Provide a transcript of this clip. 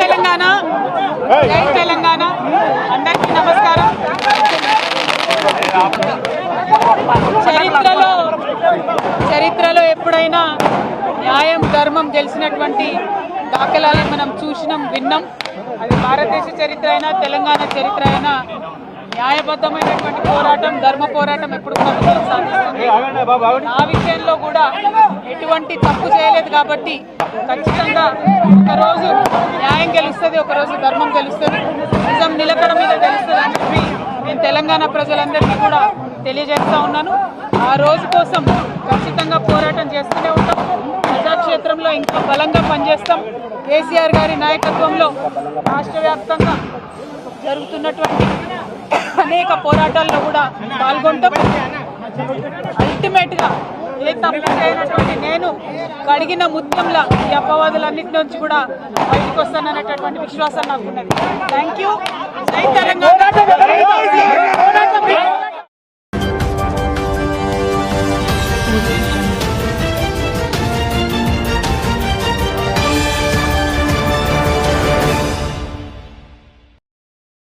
తెలంగాణ. తెలంగాణ. నమస్కారం. చరిత్రలో చరిత్రలో ఎప్పుడైనా న్యాయం ధర్మం గెలిచినటువంటి దాఖలాలను మనం చూసినాం విన్నాం. అది భారతదేశ చరిత్ర అయినా తెలంగాణ చరిత్ర అయినా న్యాయబద్ధమైనటువంటి పోరాటం ధర్మ పోరాటం ఎప్పుడు కూడా ఆ విషయంలో కూడా ఎటువంటి తప్పు చేయలేదు కాబట్టి ఖచ్చితంగా ఒకరోజు న్యాయం గెలుస్తుంది ఒకరోజు ధర్మం గెలుస్తుంది. నిజం నిలకడ మీద గెలుస్తుంది అని చెప్పి నేను తెలంగాణ ప్రజలందరికీ కూడా తెలియజేస్తా ఉన్నాను. ఆ రోజు కోసం ఖచ్చితంగా పోరాటం చేస్తూనే ఉంటాం. ప్రజాక్షేత్రంలో ఇంకా బలంగా పనిచేస్తాం. కేసీఆర్ గారి నాయకత్వంలో రాష్ట్ర వ్యాప్తంగా జరుగుతున్నటువంటి అనేక పోరాటాల్లో కూడా పాల్గొంటాం. అల్టిమేట్గా ఏ తప్పు చేయనటువంటి నేను కడిగిన ముత్యంలా ఈ అపవాదులన్నిటి నుంచి కూడా బయటకు వస్తాననేటటువంటి విశ్వాసం నాకు ఉన్నది. థ్యాంక్ యూ జై తెలంగాణ.